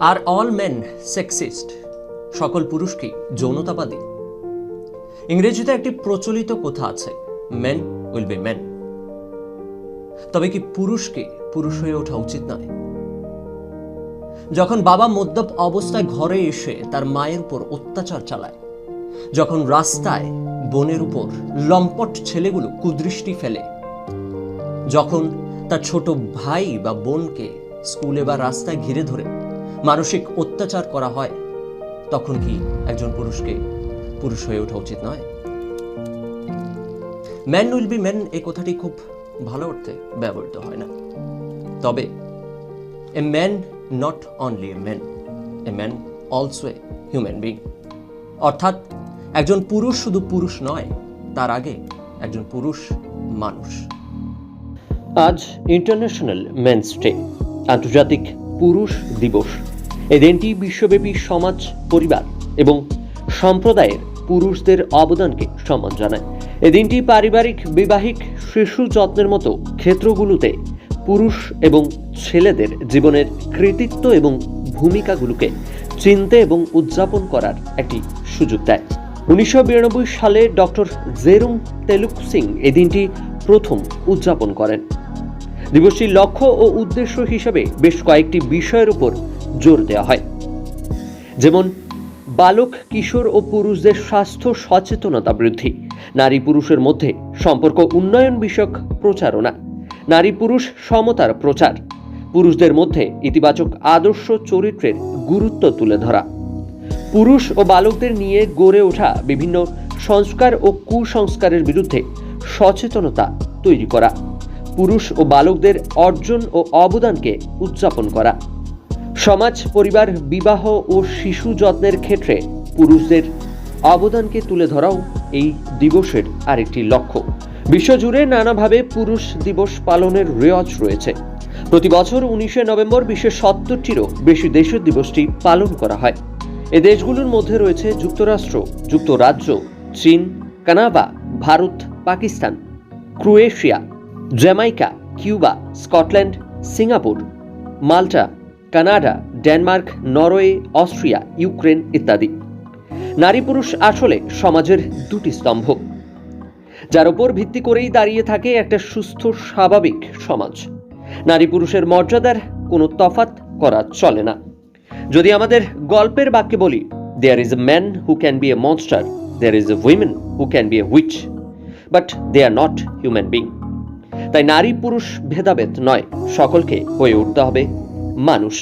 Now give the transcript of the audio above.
আর all men sexist সকল পুরুষ কি যৌনতাবাদী? ইংরেজিতে একটি প্রচলিত কথা আছে মেন উইল বি মেন তবে কি পুরুষকে পুরুষ হয়ে ওঠা উচিত নয়? যখন বাবা মদ্যপ অবস্থায় ঘরে এসে তার মায়ের উপর অত্যাচার চালায়, যখন রাস্তায় বোনের উপর লম্পট ছেলেগুলো কুদৃষ্টি ফেলে, যখন তার ছোট ভাই বা বোনকে স্কুলে বা রাস্তায় ঘিরে ধরে মানসিক অত্যাচার করা হয়, তখন কি একজন পুরুষকে পুরুষ হয়ে ওঠা উচিত নয়? ম্যান উইল বি ম্যান এই কথাটি খুব ভালো অর্থে ব্যবহৃত হয় না। তবে, a man not only a man a man also a human being অর্থাৎ, একজন পুরুষ শুধু পুরুষ নয়, তার আগে একজন পুরুষ মানুষ। আজ ইন্টারন্যাশনাল মেন্স ডে, আন্তর্জাতিক পুরুষ দিবস। এই দিনটি বিশ্বব্যাপী সমাজ পরিবার এবং সম্প্রদায়ের পুরুষদের অবদানকে সম্মান জানায়। এই দিনটি পারিবারিক বিবাহিক শিশু যত্নের মতো ক্ষেত্রগুলোতে পুরুষ এবং ছেলেদের জীবনের কৃতিত্ব এবং ভূমিকাগুলোকে চিনতে এবং উদযাপন করার একটি সুযোগ দেয়। উনিশশো বিরানব্বই সালে ডক্টর জেরুম তেলুক সিং এই দিনটি প্রথম উদযাপন করেন। দিবসটির লক্ষ্য ও উদ্দেশ্য হিসেবে বেশ কয়েকটি বিষয়ের উপর জোর দেওয়া হয়। যেমন, বালক, কিশোর ও পুরুষদের স্বাস্থ্য সচেতনতা বৃদ্ধি। নারী পুরুষের মধ্যে সম্পর্ক উন্নয়ন বিষয়ক প্রচারণা। নারী পুরুষ সমতার প্রচার। পুরুষদের মধ্যে ইতিবাচক আদর্শ চরিত্রের গুরুত্ব তুলে ধরা। পুরুষ ও বালকদের নিয়ে গড়ে ওঠা বিভিন্ন সংস্কার ও কুসংস্কারের বিরুদ্ধে সচেতনতা তৈরি করা। পুরুষ ও বালকদের অর্জন ও অবদানকে উদযাপন করা। সমাজ, পরিবার, বিবাহ ও শিশু যত্নের ক্ষেত্রে পুরুষদের অবদানকে তুলে ধরাও এই দিবসের আরেকটি লক্ষ্য। বিশ্বজুড়ে নানাভাবে পুরুষ দিবস পালনের রেওয়াজ রয়েছে। প্রতি বছর উনিশে নভেম্বর বিশ্বের সত্তরটিরও বেশি দেশের দিবসটি পালন করা হয়। এ দেশগুলোর মধ্যে রয়েছে যুক্তরাষ্ট্র, যুক্তরাজ্য, চীন, Canada, Bharat, Pakistan, Croatia, Jamaica, Cuba, Scotland, Singapore, Malta Canada, Denmark, Norway, Austria, Ukraine ইত্যাদি। নারী পুরুষ আসলে সমাজের দুটি স্তম্ভ। যার উপর ভিত্তি করেই দাঁড়িয়ে থাকে একটা সুস্থ, স্বাভাবিক সমাজ। নারী পুরুষের মর্যাদার কোনো তফাত করা চলে না। যদি আমাদের গল্পের বাক্যে বলি there is a man who can be a monster there is a women who can be a witch but they are not human being তাই নারী পুরুষ ভেদাভেদ নয়, সকলকে হয়ে উঠতে হবে। মানুষ